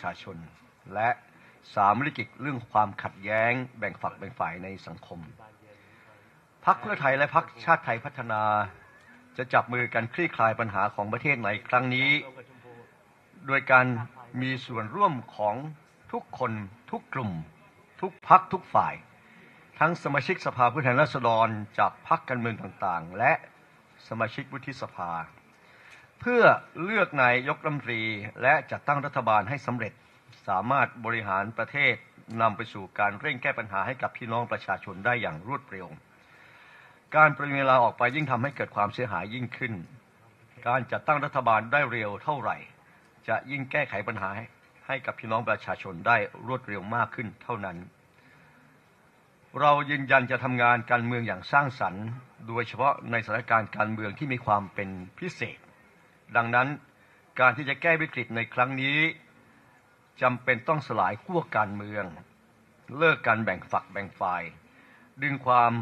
ชาชน และสามวิกฤตเรื่องความขัดแย้ง แบ่งฝักแบ่งฝ่ายในสังคมพักเพื่อไทยและพักชาติไทยพัฒนา จะจับมือกันคลี่คลายปัญหาของประเทศในครั้งนี้ โดยการมีส่วนร่วมของทุกคนทุกกลุ่ม ทุกพักทุกฝ่าย ทั้งสมาชิกสภาผู้แทนราษฎรจากพักการเมืองต่างๆ และสมาชิกวุฒิสภา เพื่อเลือกนายยกรัฐมนตรีและจัดตั้งรัฐบาลให้สำเร็จสามารถบริหารประเทศนำไปสู่การเร่งแก้ปัญหาให้กับพี่น้องประชาชนได้อย่างรวดเร็ว การประวิงเวลาออกไปยิ่งทำให้เกิดความเสียหายยิ่งขึ้น การจัดตั้งรัฐบาลได้เร็วเท่าไหร่ จะยิ่งแก้ไขปัญหาให้กับพี่น้องประชาชนได้รวดเร็วมากขึ้นเท่านั้น เรายืนยันจะทำงานการเมืองอย่างสร้างสรรค์ โดยเฉพาะในสถานการณ์การเมืองที่มีความเป็นพิเศษ ดังนั้นการที่จะแก้วิกฤตในครั้งนี้จำเป็นต้องสลายขั้วการเมือง เลิกการแบ่งฝักแบ่งฝ่าย ดึงความ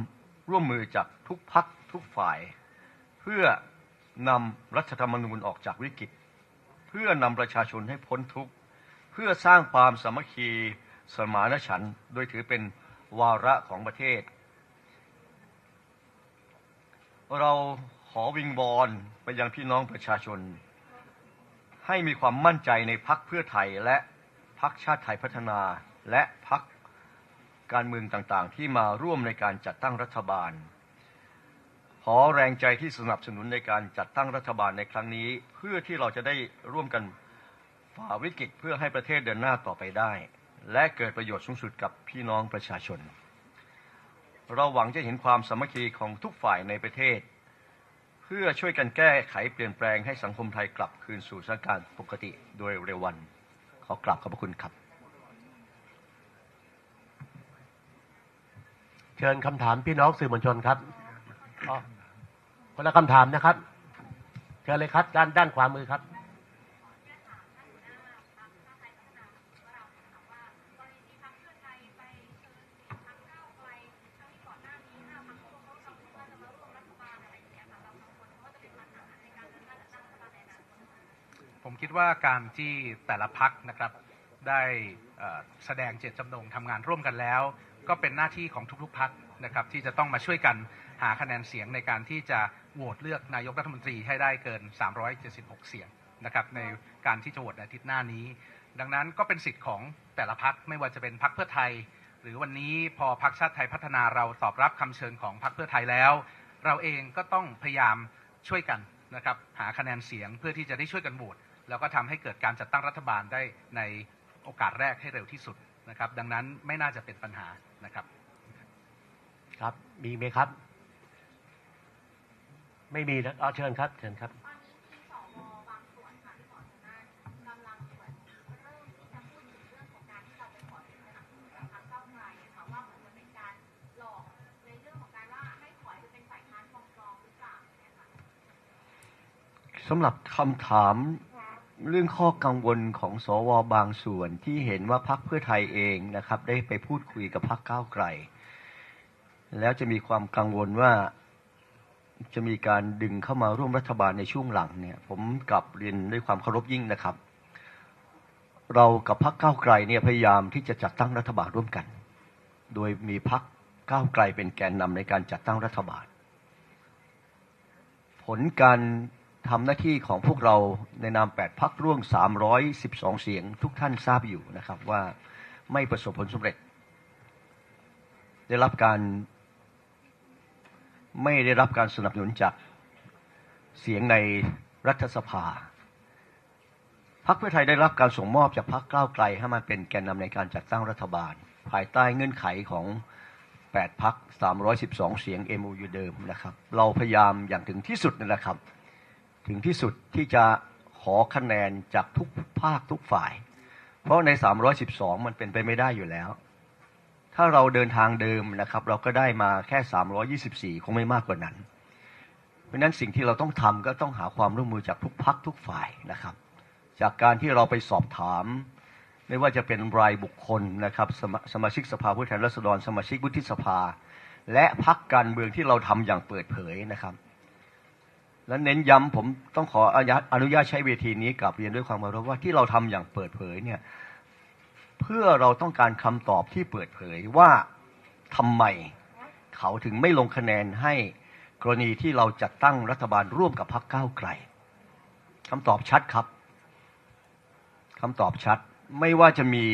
ร่วมมือจากทุกพักทุกฝ่าย เพื่อนำรัฐธรรมนูญออกจากวิกฤต เพื่อนำประชาชนให้พ้นทุกข์ เพื่อสร้างความสามัคคีสมานฉันท์โดยถือเป็นวาระของประเทศ เรา อวิงบอลไปยังพี่น้องประชาชน ให้มีความมั่นใจในพักเพื่อไทยและพักชาติไทยพัฒนาและพักการเมืองต่างๆ ที่มาร่วมในการจัดตั้งรัฐบาล ขอแรงใจที่สนับสนุนในการจัดตั้งรัฐบาลในครั้งนี้ เพื่อที่เราจะได้ร่วมกันฝ่าวิกฤตเพื่อให้ประเทศเดินหน้าต่อไปได้ และเกิดประโยชน์สูงสุดกับพี่น้องประชาชน เราหวังจะเห็นความสามัคคีของทุกฝ่ายในประเทศ เพื่อช่วยกันแก้ไขเปลี่ยนแปลงให้สังคมไทยกลับคืนสู่สถานการณ์ปกติโดยเร็ววัน ขอกราบขอบพระคุณครับ เชิญคำถามพี่น้องสื่อมวลชนครับอ๋อคนละคำถามนะครับ เชิญเลยครับ ด้านด้านขวามือครับ คิดว่าการที่แต่ละพักนะครับได้แสดงเจตจำนงทำงานร่วมกันแล้ว ก็เป็นหน้าที่ของทุกๆพักนะครับที่จะต้องมาช่วยกันหาคะแนนเสียงในการที่จะโหวตเลือกนายกรัฐมนตรีให้ได้เกิน 376 เสียงนะครับในการที่จะโหวตในอาทิตย์หน้านี้ ดังนั้นก็เป็นสิทธิ์ของแต่ละพักไม่ว่าจะเป็นพักเพื่อไทย หรือวันนี้พอพักชาติไทยพัฒนาเราตอบรับคำเชิญของพักเพื่อไทยแล้ว เราเองก็ต้องพยายามช่วยกันนะครับหาคะแนนเสียงเพื่อที่จะได้ช่วยกันโหวต แล้วก็ทำให้เกิดการจัดตั้งรัฐบาลได้ในโอกาสแรกให้เร็วที่สุดนะครับ ดังนั้นไม่น่าจะเป็นปัญหานะครับ ครับมีไหมครับ ไม่มีนะเอาเชิญครับเชิญครับตอนนี้มีสวบางส่วนค่ะที่ขอชนะกำลังเหมือนเริ่มที่จะพูดถึงเรื่องของการที่เราไปขอเป็นสนับสนุนจากพรรคเก้าวไกลอะค่ะว่าเหมือนจะเป็นการหลอกในเรื่องของการว่าให้ถอยไปเป็นฝ่ายค้านปลอมๆหรือเปล่าเนี่ยค่ะสำหรับคำถาม เรื่องข้อกังวลของสวบางส่วนที่เห็นว่าพักเพื่อไทยเองนะครับ ได้ไปพูดคุยกับพักก้าวไกล แล้วจะมีความกังวลว่าจะมีการดึงเข้ามาร่วมรัฐบาลในช่วงหลังเนี่ย ผมกลับเรียนด้วยความเคารพยิ่งนะครับ เรากับพักก้าวไกลเนี่ยพยายามที่จะจัดตั้งรัฐบาลร่วมกัน โดยมีพักก้าวไกลเป็นแกนนำในการจัดตั้งรัฐบาล ผลการ ทำหน้าที่ของพวกเราในนาม8พักร่วม312 เสียงทุกท่านทราบอยู่นะครับว่าไม่ประสบผลสำเร็จ ได้รับการไม่ได้รับการสนับสนุนจากเสียงในรัฐสภาพักเพื่อไทยได้รับการส่งมอบจากพักก้าวไกลให้มาเป็นแกนนำในการจัดตั้งรัฐบาล ภายใต้เงื่อนไขของ 8พัก312 เสียง MOU เดิมนะครับ เราพยายามอย่างถึงที่สุดนั่นแหละครับ ถึงที่สุดที่จะขอคะแนนจากทุกภาคทุกฝ่าย เพราะใน 312 มันเป็นไปไม่ได้อยู่แล้ว ถ้าเราเดินทางเดิมนะครับ เราก็ได้มาแค่ 324 คงไม่มากกว่านั้น เพราะนั้นสิ่งที่เราต้องทำก็ต้องหาความร่วมมือจากทุกพักทุกฝ่ายนะครับ จากการที่เราไปสอบถาม ไม่ว่าจะเป็นรายบุคคลนะครับสมาสมาชิกสภาผู้แทนราษฎร สมาชิกวุฒิสภา และพักการเมืองที่เราทำอย่างเปิดเผยนะครับ และเน้นย้ำผมต้องขออนุญาตอนุญาตใช้เวทีนี้กลับเรียนด้วยความเคารพว่าที่เราทำอย่างเปิดเผยเนี่ยเพื่อเราต้องการคำตอบที่เปิดเผยว่าทำไมเขาถึงไม่ลงคะแนนให้กรณีที่เราจัดตั้งรัฐบาลร่วมกับพรรคก้าวไกลคำตอบชัดครับคำตอบชัดไม่ว่าจะมี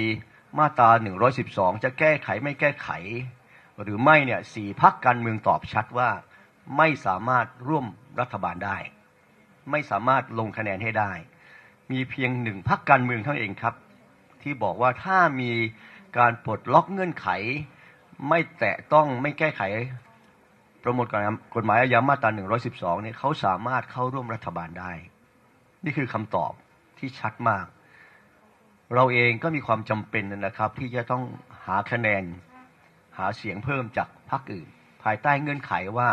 มาตรา 112 จะแก้ไขไม่แก้ไข หรือไม่เนี่ยสี่พักการเมืองตอบชัดว่า ไม่สามารถร่วมรัฐบาลได้ ไม่สามารถลงคะแนนให้ได้ มีเพียงหนึ่งพักการเมืองเท่านั้นเองครับ ที่บอกว่าถ้ามีการปลดล็อกเงื่อนไข ไม่แตะต้องไม่แก้ไข ประมวลกฎหมายอาญามาตรา 112 เนี่ยเขาสามารถเข้าร่วมรัฐบาลได้ นี่คือคำตอบที่ชัดมาก เราเองก็มีความจำเป็นนะครับ ที่จะต้องหาคะแนนหาเสียงเพิ่มจากพรรคอื่น ภายใต้เงื่อนไขว่า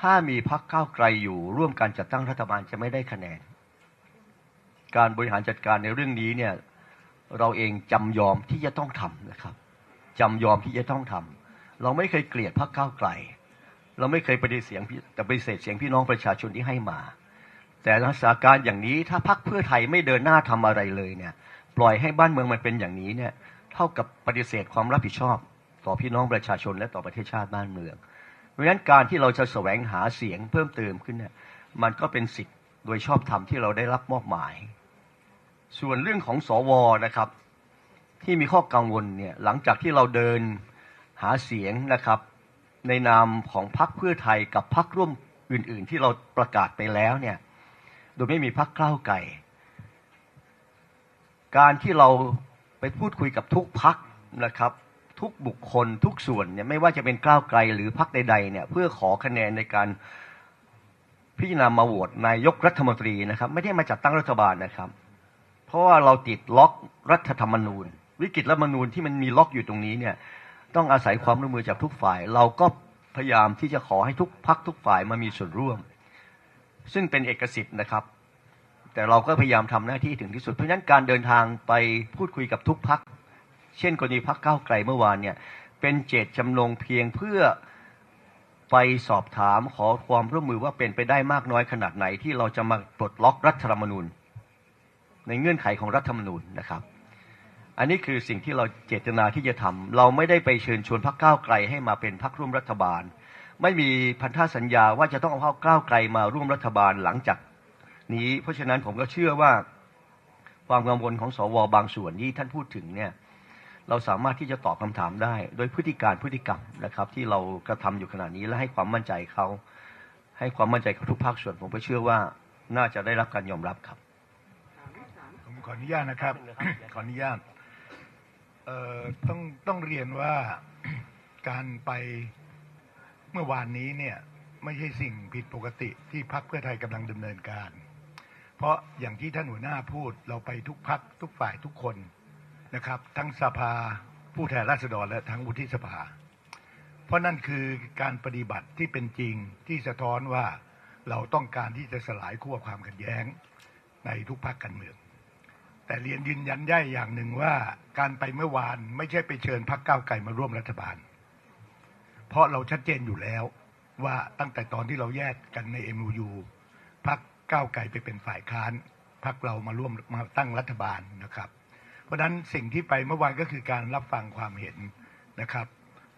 ถ้ามีพรรคก้าวไกลอยู่ร่วมการจัดตั้งรัฐบาลจะไม่ได้คะแนน การบริหารจัดการในเรื่องนี้เนี่ยเราเองจำยอมที่จะต้องทำนะครับจำยอมที่จะต้องทำเราไม่เคยเกลียดพรรคก้าวไกล เราไม่เคยปฏิเสียงพี่แต่ปฏิเสธเสียงพี่น้องประชาชนที่ให้มา แต่สถานการอย่างนี้ถ้าพรรคเพื่อไทยไม่เดินหน้าทำอะไรเลยเนี่ย ปล่อยให้บ้านเมืองมันเป็นอย่างนี้เนี่ยเท่ากับปฏิเสธความรับผิดชอบ ต่อพี่น้องประชาชนและต่อประเทศชาติบ้านเมือง เพราะฉะนั้นการที่เราจะแสวงหาเสียงเพิ่มเติมขึ้นเนี่ยมันก็เป็นสิทธิ์โดยชอบธรรมที่เราได้รับมอบหมาย ส่วนเรื่องของสวนะครับ ที่มีข้อกังวลเนี่ยหลังจากที่เราเดินหาเสียงนะครับ ในนามของพรรคเพื่อไทยกับพรรคร่วมอื่น ๆ ที่เราประกาศไปแล้วเนี่ยโดยไม่มีพรรคก้าวไก่ การที่เราไปพูดคุยกับทุกพักนะครับ ทุกบุคคลทุกส่วนเนี่ยไม่ว่าจะเป็นก้าวไกลหรือพักใดๆเนี่ยเพื่อขอคะแนนในการพิจารณามาโหวตนายกรัฐมนตรีนะครับ ไม่ได้มาจัดตั้งรัฐบาลนะครับ เพราะว่าเราติดล็อกรัฐธรรมนูญ วิกฤตรัฐธรรมนูญที่มันมีล็อกอยู่ตรงนี้เนี่ยต้องอาศัยความร่วมมือจากทุกฝ่าย เราก็พยายามที่จะขอให้ทุกพักทุกฝ่ายมามีส่วนร่วม ซึ่งเป็นเอกสิทธิ์นะครับ แต่เราก็พยายามทำหน้าที่ถึงที่สุดเพราะฉะนั้นการเดินทางไปพูดคุยกับทุกพัก เช่นกรณีพักก้าไกลเมื่อวานเนี่ย เป็นเจตจำนงเพียงเพื่อไปสอบถามขอความร่วมมือว่าเป็นไปได้มากน้อยขนาดไหนที่เราจะมาปลดล็อกรัฐธรรมนูญ ในเงื่อนไขของรัฐธรรมนูญนะครับ อันนี้คือสิ่งที่เราเจตนาที่จะทำเราไม่ได้ไปเชิญชวนพรรคก้าไกลให้มาเป็นพรรคร่วมรัฐบาล ไม่มีพันธสัญญาว่าจะต้องเอาพรรคก้าวไกลมาร่วมรัฐบาลหลังจากนี้ เพราะฉะนั้นผมก็เชื่อว่าความกังวลของสวบางส่วนที่ท่านพูดถึงเนี่ย เราสามารถที่จะตอบคำถามได้โดยพฤติการพฤติกรรมนะครับ ที่เรากระทำอยู่ขณะนี้และให้ความมั่นใจเขาให้ความมั่นใจกับทุกภาคส่วนผมก็เชื่อว่าน่าจะได้รับการยอมรับครับผมขออนุญาตนะครับ ขออนุญาตเอ่อต้องต้องเรียนว่าการไปเมื่อวานนี้เนี่ยไม่ใช่สิ่งผิดปกติที่พรรคเพื่อไทยกำลังดำเนินการ เพราะอย่างที่ท่านหัวหน้าพูดเราไปทุกพักทุกฝ่ายทุกคน นะครับ ทั้งสภาผู้แทนราษฎรและทั้งวุฒิสภา เพราะนั่นคือการปฏิบัติที่เป็นจริงที่สะท้อนว่าเราต้องการที่จะสลายขั้วความขัดแย้งในทุกพักการเมือง แต่เรียนยืนยันได้อย่างหนึ่งว่าการไปเมื่อวานไม่ใช่ไปเชิญพักก้าวไกลมาร่วมรัฐบาล เพราะเราชัดเจนอยู่แล้วว่าตั้งแต่ตอนที่เราแยกกันใน MOU พักก้าวไกลไปเป็นฝ่ายค้านพักเรามาร่วมมาตั้งรัฐบาลนะครับ เพราะฉะนั้นสิ่งที่ไปเมื่อวานก็คือการรับฟังความเห็นนะครับ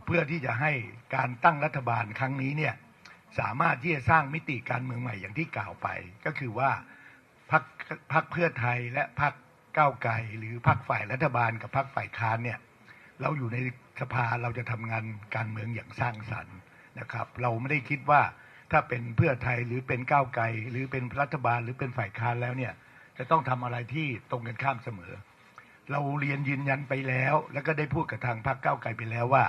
เพื่อที่จะให้การตั้งรัฐบาลครั้งนี้เนี่ยสามารถที่จะสร้างมิติการเมืองใหม่อย่างที่กล่าวไป ก็คือว่าพักพักเพื่อไทยและพักก้าวไกลหรือพักฝ่ายรัฐบาลกับพักฝ่ายค้านเนี่ยเราอยู่ในสภาเราจะทำงานการเมืองอย่างสร้างสรรค์นะครับ เราไม่ได้คิดว่าถ้าเป็นเพื่อไทยหรือเป็นก้าวไกลหรือเป็นรัฐบาลหรือเป็นฝ่ายค้านแล้วเนี่ยจะต้องทำอะไรที่ตรงกันข้ามเสมอ เราเรียนยืนยันไปแล้ว แล้วก็ได้พูดกับทางพรรคก้าวไกลไปแล้วว่า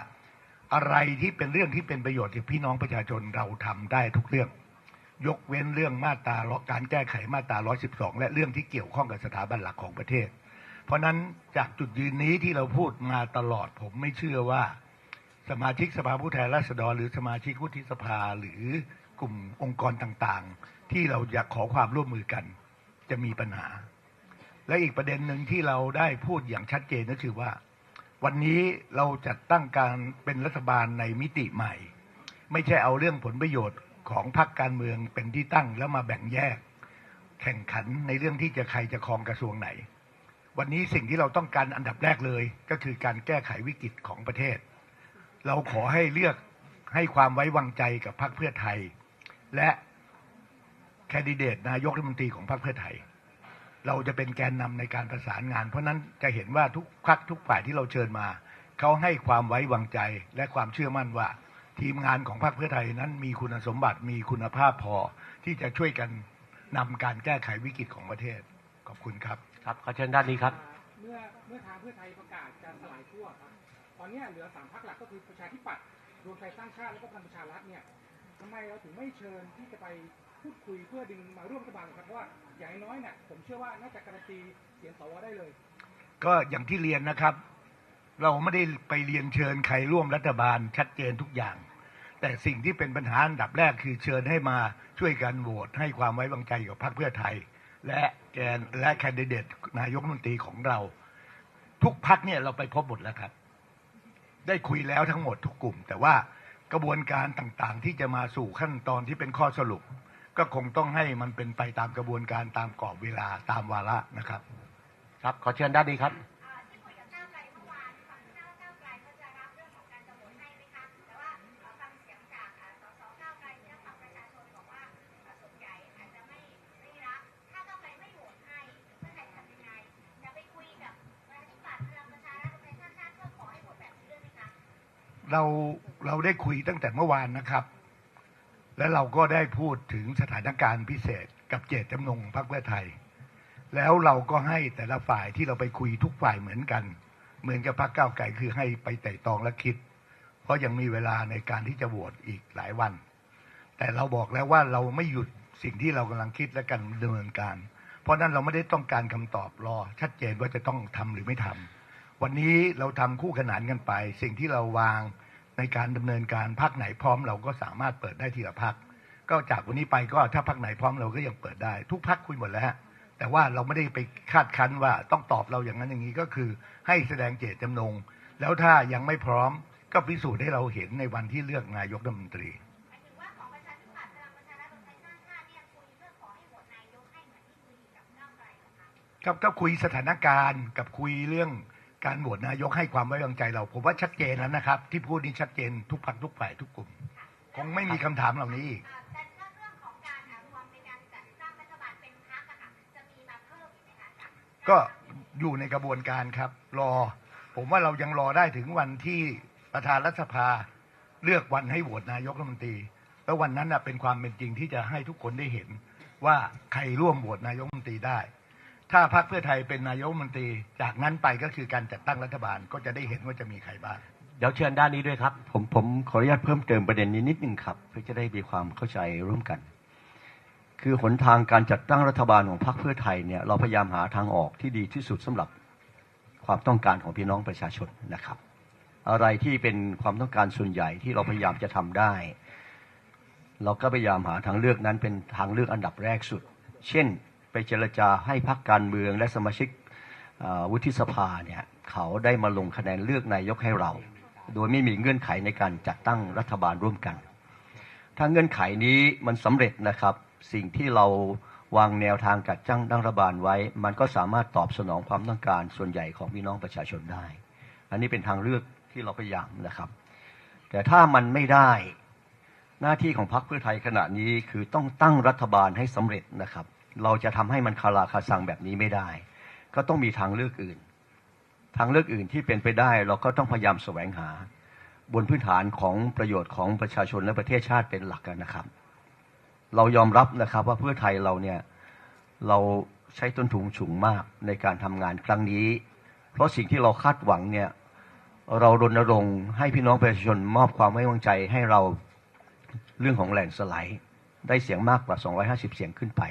อะไรที่เป็นเรื่องที่เป็นประโยชน์กับพี่น้องประชาชนเราทำได้ทุกเรื่อง ยกเว้นเรื่องมาตราการแก้ไขมาตรา 112 และเรื่องที่เกี่ยวข้องกับสถาบันหลักของประเทศ เพราะนั้นจากจุดยืนนี้ที่เราพูดมาตลอดผมไม่เชื่อว่า สมาชิกสภาผู้แทนราษฎร หรือสมาชิกวุฒิสภาหรือกลุ่มองค์กรต่างๆ ที่เราอยากขอความร่วมมือกัน จะมีปัญหา และอีกประเด็นหนึ่งที่เราได้พูดอย่างชัดเจนก็คือว่า วันนี้เราจัดตั้งการเป็นรัฐบาลในมิติใหม่ ไม่ใช่เอาเรื่องผลประโยชน์ของพรรคการเมืองเป็นที่ตั้งแล้วมาแบ่งแยก แข่งขันในเรื่องที่จะใครจะครองกระทรวงไหน วันนี้สิ่งที่เราต้องการอันดับแรกเลย ก็คือการแก้ไขวิกฤตของประเทศ เราขอให้เลือกให้ความไว้วางใจกับพรรคเพื่อไทย และแคนดิเดตนายกรัฐมนตรีของพรรคเพื่อไทย เราจะเป็นแกนนำในการประสานงาน เพราะนั้นจะเห็นว่าทุกพักทุกฝ่ายที่เราเชิญมา เขาให้ความไว้วางใจและความเชื่อมั่นว่า ทีมงานของพรรคเพื่อไทยนั้นมีคุณสมบัติมีคุณภาพพอ ที่จะช่วยกันนำการแก้ไขวิกฤตของประเทศ ขอบคุณครับ ครับขอเชิญด้านนี้ครับ เมื่อเมื่อทางเพื่อไทยประกาศจะสลายขั้วครับตอนเนี้ยเหลือสามพรรคหลักก็คือประชาธิปัตย์รวมไทยสร้างชาติแล้วก็พลังประชารัฐเนี่ยทำไมเราถึงไม่เชิญที่จะไป พูดคุยเพื่อดึงมาร่วมรัฐบาลครับเพราะว่าอย่างน้อยเนี่ยผมเชื่อว่าน่าจะการันตีเสียงสวได้เลย ก็อย่างที่เรียนนะครับ เราไม่ได้ไปเรียนเชิญใครร่วมรัฐบาลชัดเจนทุกอย่าง แต่สิ่งที่เป็นปัญหาอันดับแรกคือเชิญให้มาช่วยกันโหวตให้ความไว้วางใจกับพรรคเพื่อไทย และแกนและแคนดิเดตนายกมนตรีของเรา ทุกพักเนี่ยเราไปพบหมดแล้วครับ ได้คุยแล้วทั้งหมดทุกกลุ่ม แต่ว่ากระบวนการต่างๆ ที่จะมาสู่ขั้นตอนที่เป็นข้อสรุป ก็คงต้องให้มันเป็นไปตามกระบวนการตามกรอบเวลาตามวาระนะครับ ครับ ขอเชิญด้านนี้ครับเอ่อที่คุยกับก้าวไกลเมื่อวานฝั่งก้าวก้าวไกลเขาจะรับเรื่องของการจะโหวตให้ไหมคะแต่ว่าเอ่อฟังเสียงจากเอ่อสสก้าวไกลเนี่ยฝั่งประชาชนบอกว่าเอ่อส่วนใหญ่อาจจะไม่ไม่รับถ้าก้าวไกลไม่โหวตให้เพื่อไทยทำยังไงจะไปคุยกับประชาธิปัตย์พลังประชารัฐรวมไทยสร้างชาติเพื่อขอให้โหวตแบบนี้ด้วยไหมคะเราเราได้คุยตั้งแต่เมื่อวานนะครับ และเราก็ได้พูดถึงสถานการณ์พิเศษกับเจตจำนงพรรคเพื่อไทย แล้วเราก็ให้แต่ละฝ่ายที่เราไปคุยทุกฝ่ายเหมือนกัน เหมือนกับพรรคก้าวไกลคือให้ไปไต่ตองและคิด เพราะยังมีเวลาในการที่จะโหวตอีกหลายวัน แต่เราบอกแล้วว่าเราไม่หยุดสิ่งที่เรากำลังคิดและกันดำเนินการ เพราะฉะนั้นเราไม่ได้ต้องการคำตอบรอ ชัดเจนว่าจะต้องทำหรือไม่ทำวันนี้เราทำคู่ขนานกันไป สิ่งที่เราวาง ในการดำเนินการพักไหนพร้อมเราก็สามารถเปิดได้ทีละพักก็จากวันนี้ไปก็ถ้าพักไหนพร้อมเราก็ยังเปิดได้ ทุกพักคุยหมดแล้วฮะแต่ว่าเราไม่ได้ไปคาดคั้นว่าต้องตอบเราอย่างนั้นอย่างนี้ก็คือ ให้แสดงเจตจำนง แล้วถ้ายังไม่พร้อมก็พิสูจน์ให้เราเห็นในวันที่เลือกนายกรัฐมนตรีหมายถึงว่าของประชาธิปัตย์พลังประชารัฐรวมไทยสร้างชาติเนี่ยคุยเพื่อขอให้โหวตนายกให้เหมือนที่คุยกับก้าวไกลเหรอคะครับก็คุยสถานการณ์กับคุยเรื่อง การโหวตนายกให้ความไว้วางใจเรา ผมว่าชัดเจนแล้วนะครับ ที่พูดนี้ชัดเจนทุกพักทุกฝ่ายทุกกลุ่ม คงไม่มีคำถามเหล่านี้อีกเอ่อแต่ถ้าเรื่องของการอะรวมในการจัดตั้งรัฐบาลเป็นพรรคอะค่ะจะมีมาเพิ่มอีกไหมคะจากก็อยู่ในกระบวนการครับ รอ ผมว่าเรายังรอได้ถึงวันที่ประธานรัฐสภาเลือกวันให้โหวตนายกรัฐมนตรี แล้ววันนั้นน่ะเป็นความเป็นจริงที่จะให้ทุกคนได้เห็นว่าใครร่วมโหวตนายกรัฐมนตรีได้ ถ้าพรรคเพื่อไทยเป็นนายกรัฐมนตรี จากนั้นไปก็คือการจัดตั้งรัฐบาลก็จะได้เห็นว่าจะมีใครบ้าง เดี๋ยวเชิญด้านนี้ด้วยครับ ผมผมขออนุญาตเพิ่มเติมประเด็นนี้นิดนึงครับ เพื่อจะได้มีความเข้าใจร่วมกัน คือหนทางการจัดตั้งรัฐบาลของพรรคเพื่อไทยเนี่ยเราพยายามหาทางออกที่ดีที่สุดสำหรับความต้องการของพี่น้องประชาชนนะครับ อะไรที่เป็นความต้องการส่วนใหญ่ที่เราพยายามจะทำได้ เราก็พยายามหาทางเลือกนั้นเป็นทางเลือกอันดับแรกสุด เช่น ไปเจรจาให้พรรคการเมืองและสมาชิกวุฒิสภาเนี่ยเขาได้มาลงคะแนนเลือกนายกให้เรา โดยไม่มีเงื่อนไขในการจัดตั้งรัฐบาลร่วมกัน ถ้าเงื่อนไขนี้มันสำเร็จนะครับ สิ่งที่เราวางแนวทางจัดตั้งรัฐบาลไว้ มันก็สามารถตอบสนองความต้องการส่วนใหญ่ของพี่น้องประชาชนได้ อันนี้เป็นทางเลือกที่เราพยายามนะครับ แต่ถ้ามันไม่ได้หน้าที่ของพรรคเพื่อไทยขณะนี้คือต้องตั้งรัฐบาลให้สำเร็จนะครับ เราจะทำให้มันคาราคาซังแบบนี้ไม่ได้ ก็ต้องมีทางเลือกอื่น ทางเลือกอื่นที่เป็นไปได้เราก็ต้องพยายามแสวงหา บนพื้นฐานของประโยชน์ของประชาชนและประเทศชาติเป็นหลักกันนะครับ เรายอมรับนะครับว่าเพื่อไทยเราเนี่ยเราใช้ต้นทุนสูงมากในการทำงานครั้งนี้ เพราะสิ่งที่เราคาดหวังเนี่ยเรารณรงค์ให้พี่น้องประชาชนมอบความไว้วางใจให้เราเรื่องของแหลนสไลด์ได้เสียงมากกว่า 250 เสียงขึ้นไป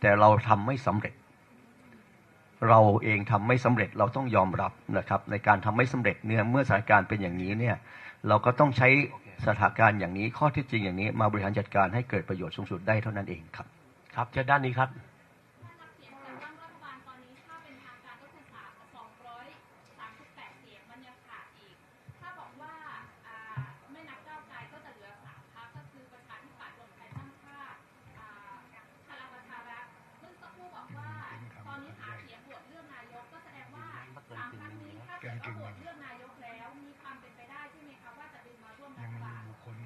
แต่เราทำไม่สำเร็จ เราเองทำไม่สำเร็จเราต้องยอมรับนะครับ ในการทำไม่สำเร็จเนี่ยเมื่อสถานการณ์เป็นอย่างนี้เนี่ยเราก็ต้องใช้สถานการณ์อย่างนี้ข้อที่จริงอย่างนี้มาบริหารจัดการให้เกิดประโยชน์สูงสุดได้เท่านั้นเองครับ ครับเชิญด้านนี้ครับ เก่งโหวยังตเลือกนายกแล้วมีความเป็นไปได้ใช่ไหมคะว่าจะดึงมาร่วมรัยังฐมีบาลบุคคล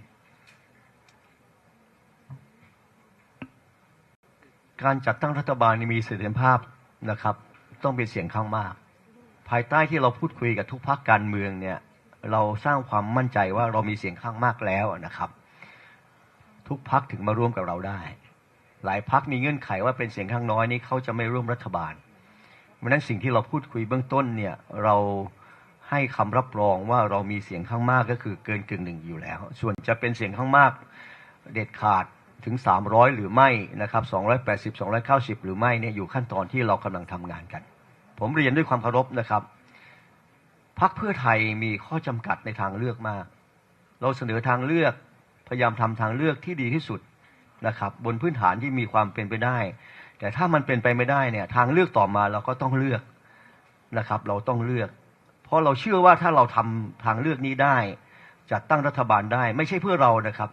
การจัดตั้งรัฐบาลนี่มีเสถียรภาพนะครับ ต้องเป็นเสียงข้างมาก ภายใต้ที่เราพูดคุยกับทุกพรรคการเมืองเนี่ยเราสร้างความมั่นใจว่าเรามีเสียงข้างมากแล้วนะครับ ทุกพรรคถึงมาร่วมกับเราได้ หลายพรรคมีเงื่อนไขว่าเป็นเสียงข้างน้อยนี้เขาจะไม่ร่วมรัฐบาลเพราะฉะนั้นสิ่งที่เราพูดคุยเบื้องต้นเนี่ยเรา ให้คำรับรองว่าเรามีเสียงข้างมากก็คือเกินกึ่งหนึ่งอยู่แล้ว ส่วนจะเป็นเสียงข้างมากเด็ดขาดถึง 300 หรือไม่นะครับ280 290 หรือไม่เนี่ยอยู่ขั้นตอนที่เรากำลังทำงานกัน ผมเรียนด้วยความเคารพนะครับพักเพื่อไทยมีข้อจำกัดในทางเลือกมาก เราเสนอทางเลือกพยายามทำทางเลือกที่ดีที่สุดนะครับ บนพื้นฐานที่มีความเป็นไปได้ แต่ถ้ามันเป็นไปไม่ได้เนี่ยทางเลือกต่อมาเราก็ต้องเลือกนะครับ เราต้องเลือก เพราะเราเชื่อว่าถ้าเราทำทางเลือกนี้ได้จัดตั้งรัฐบาลได้ ไม่ใช่เพื่อเรานะครับ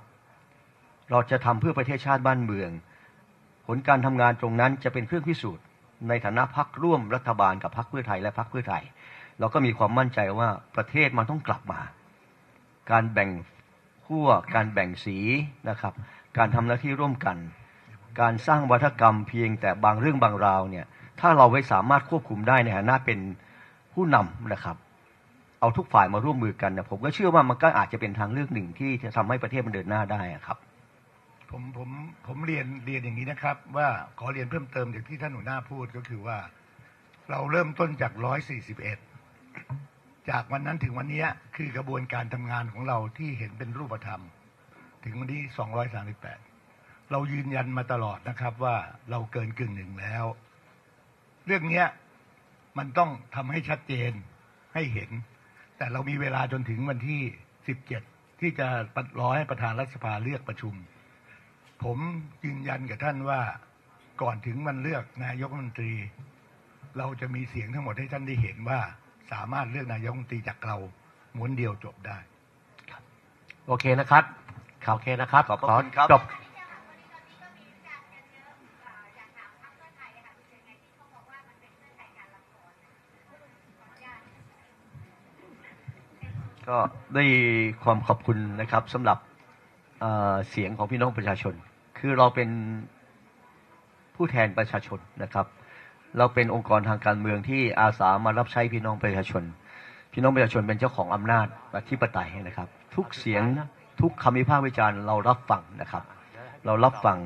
เราจะทำเพื่อประเทศชาติบ้านเมือง ผลการทำงานตรงนั้นจะเป็นเครื่องพิสูจน์ ในฐานะพักร่วมรัฐบาลกับพักเพื่อไทยและพักเพื่อไทย เราก็มีความมั่นใจว่าประเทศมันต้องกลับมา การแบ่งขั้วการแบ่งสีนะครับ การทำหน้าที่ร่วมกัน การสร้างวัฒกรรมเพียงแต่บางเรื่องบางราวเนี่ยถ้าเราไม่สามารถควบคุมได้ในฐานะเป็น ผู้นำนะครับ เอาทุกฝ่ายมาร่วมมือกันนะผมก็เชื่อว่ามันก็อาจจะเป็นทางเลือกหนึ่งที่จะทำให้ประเทศมันเดินหน้าได้ครับ ผมผมผมเรียนเรียนอย่างนี้นะครับ ว่าขอเรียนเพิ่มเติมจากที่ท่านหัวหน้าพูดก็คือว่า เราเริ่มต้นจาก141จากวันนั้นถึงวันนี้คือกระบวนการทำงานของเราที่เห็นเป็นรูปธรรม ถึงวันที่238เรายืนยันมาตลอดนะครับว่าเราเกินกึ่งหนึ่งแล้ว เรื่องเนี้ย มันต้องทำให้ชัดเจนให้เห็น แต่เรามีเวลาจนถึงวันที่17ที่จะรอให้ประธานรัฐสภาเลือกประชุม ผมยืนยันกับท่านว่าก่อนถึงวันเลือกนายกรัฐมนตรี เราจะมีเสียงทั้งหมดให้ท่านได้เห็นว่าสามารถเลือกนายกรัฐมนตรีจากเราม้วนเดียวจบได้ โอเคนะครับโอเคนะครับขอบพระคุณครับจบ ก็ได้ความขอบคุณนะครับสำหรับเเสียงของพี่น้องประชาชน คือเราเป็นผู้แทนประชาชนนะครับ เราเป็นองค์กรทางการเมืองที่อาสามารับใช้พี่น้องประชาชน พี่น้องประชาชนเป็นเจ้าของอำนาจอธิปไตยนะครับ ทุกเสียงทุกคำวิพากษ์วิจารณ์เรารับฟังนะครับ เรารับฟัง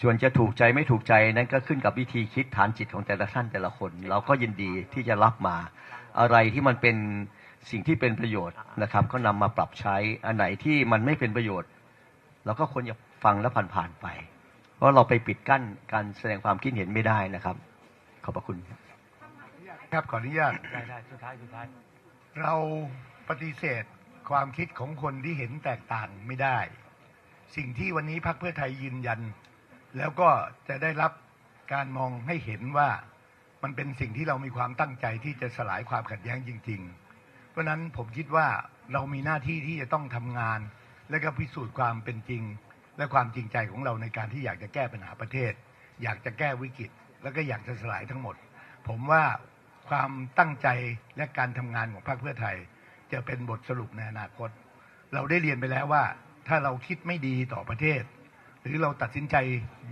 ส่วนจะถูกใจไม่ถูกใจนั้นก็ขึ้นกับวิธีคิดฐานจิตของแต่ละท่านแต่ละคน เราก็ยินดีที่จะรับมาอะไรที่มันเป็น สิ่งที่เป็นประโยชน์นะครับก็นำมาปรับใช้ อันไหนที่มันไม่เป็นประโยชน์ เราก็ควรจะฟังแล้วผ่านๆไป เพราะเราไปปิดกั้นการแสดงความคิดเห็นไม่ได้นะครับ ขอบพระคุณ ครับขออนุญาตได้ได้สุดท้ายสุดท้ายเราปฏิเสธความคิดของคนที่เห็นแตกต่างไม่ได้ สิ่งที่วันนี้พรรคเพื่อไทยยืนยัน แล้วก็จะได้รับการมองให้เห็นว่ามันเป็นสิ่งที่เรามีความตั้งใจที่จะสลายความขัดแย้งจริง ๆ เพราะนั้นผมคิดว่าเรามีหน้าที่ที่จะต้องทำงาน และก็พิสูจน์ความเป็นจริง และความจริงใจของเราในการที่อยากจะแก้ปัญหาประเทศ อยากจะแก้วิกฤต แล้วก็อยากจะสลายทั้งหมด ผมว่าความตั้งใจและการทำงานของพรรคเพื่อไทย จะเป็นบทสรุปในอนาคต เราได้เรียนไปแล้วว่า ถ้าเราคิดไม่ดีต่อประเทศ หรือเราตัดสินใจ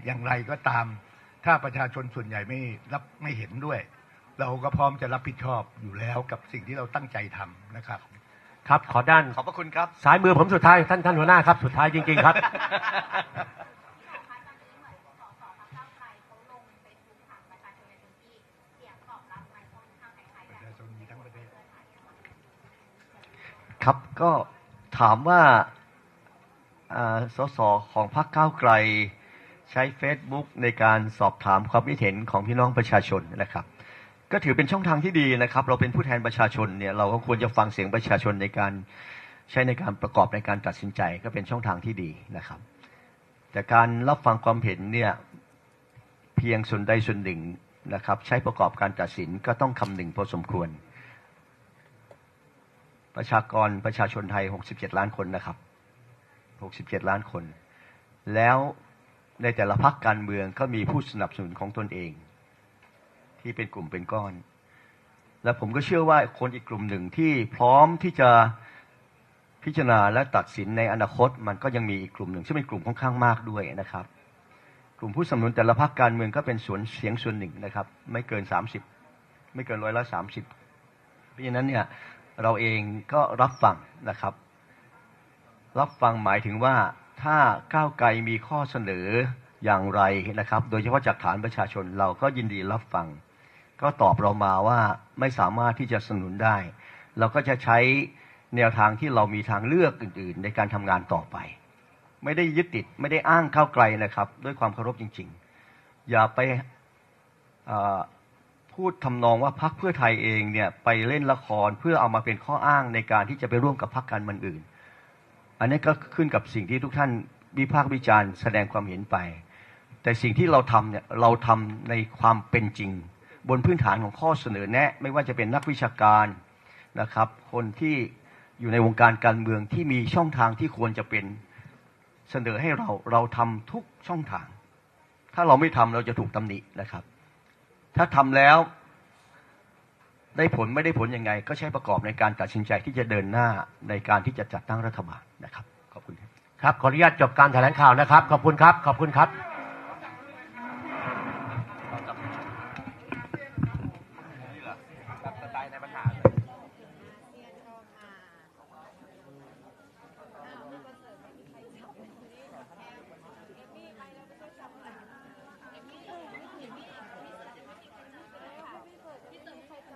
อย่างไรก็ตาม ถ้าประชาชนส่วนใหญ่ไม่รับไม่เห็นด้วย เราก็พร้อมจะรับผิดชอบอยู่แล้วกับสิ่งที่เราตั้งใจทำนะครับ ครับขอด้านขอบพระคุณครับ สายมือผมสุดท้ายท่านท่านหัวหน้าครับ สุดท้ายจริง ๆ ครับคะตอนนี้เหมือนสสพรรคก้าวไกลเขาลงเฟซบุ๊กถามประชาชนในพื้นที่เสียงตอบรับมันค่อนข้างคล้ายๆประกันชาชนมีทั้งประเทศ ครับก็ถามว่าอ่าสสของพรรคก้าวไกล ใช้ Facebook ในการสอบถามความคิดเห็นของพี่น้องประชาชนนะครับ ก็ถือเป็นช่องทางที่ดีนะครับ เราเป็นผู้แทนประชาชนเนี่ยเราก็ควรจะฟังเสียงประชาชนในการใช้ในการประกอบในการตัดสินใจก็เป็นช่องทางที่ดีนะครับ แต่การรับฟังความเห็นเนี่ยเพียงส่วนใดส่วนหนึ่งนะครับ ใช้ประกอบการตัดสินก็ต้องคำหนึ่งพอสมควร ประชากรประชาชนไทย 67 ล้านคนนะครับ 67 ล้านคน แล้วในแต่ละพรรคการเมืองก็มีผู้สนับสนุนของตนเอง ที่เป็นกลุ่มเป็นก้อน และผมก็เชื่อว่าคนอีกกลุ่มหนึ่งที่พร้อมที่จะพิจารณาและตัดสินในอนาคต มันก็ยังมีอีกกลุ่มหนึ่งซึ่งเป็นกลุ่มค่อนข้างมากด้วยนะครับ กลุ่มผู้สนับสนุนแต่ละพรรคการเมืองก็เป็นส่วนเสียงส่วนหนึ่งนะครับ ไม่เกิน 30 ไม่เกินร้อยละสามสิบเพราะฉะนั้นเนี่ยเราเองก็รับฟังนะครับ รับฟังหมายถึงว่าถ้าก้าวไกลมีข้อเสนออย่างไรนะครับ โดยเฉพาะจากฐานประชาชนเราก็ยินดีรับฟัง ก็ตอบเรามาว่าไม่สามารถที่จะสนุนได้ เราก็จะใช้แนวทางที่เรามีทางเลือกอื่น ๆ ในการทำงานต่อไป ไม่ได้ยึดติดไม่ได้อ้างก้าไกลนะครับ ด้วยความเคารพจริง ๆ อย่าไปพูดทำนองว่าพักเพื่อไทยเองเนี่ยไปเล่นละครเพื่อเอามาเป็นข้ออ้างในการที่จะไปร่วมกับพักการเมืองอื่น อันนี้ก็ขึ้นกับสิ่งที่ทุกท่านวิพากษ์วิจารณ์แสดงความเห็นไป แต่สิ่งที่เราทำเนี่ยเราทำในความเป็นจริง บนพื้นฐานของข้อเสนอแนะ ไม่ว่าจะเป็นนักวิชาการนะครับ คนที่อยู่ในวงการการเมืองที่มีช่องทางที่ควรจะเป็นเสนอให้เราเราทำทุกช่องทาง ถ้าเราไม่ทำเราจะถูกตำหนินะครับ ถ้าทำแล้วได้ผลไม่ได้ผลยังไง ก็ใช้ประกอบในการตัดสินใจที่จะเดินหน้าในการที่จะจัดตั้งรัฐบาลนะครับขอบคุณครับครับขออนุญาตจบการแถลงข่าวนะครับ ขอบคุณครับ ขอบคุณครับ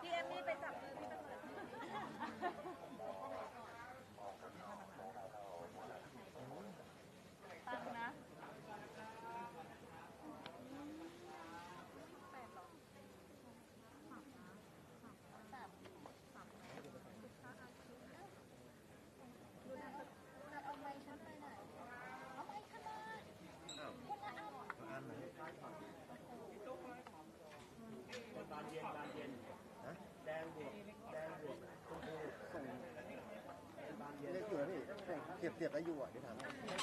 พี่เอมมี่ไปจับมือพี่ตำรวจ ตั้งนะ เรียกอยู่นะพี่เสียบเสียบไว้อยู่อะเดี๋ยวถาม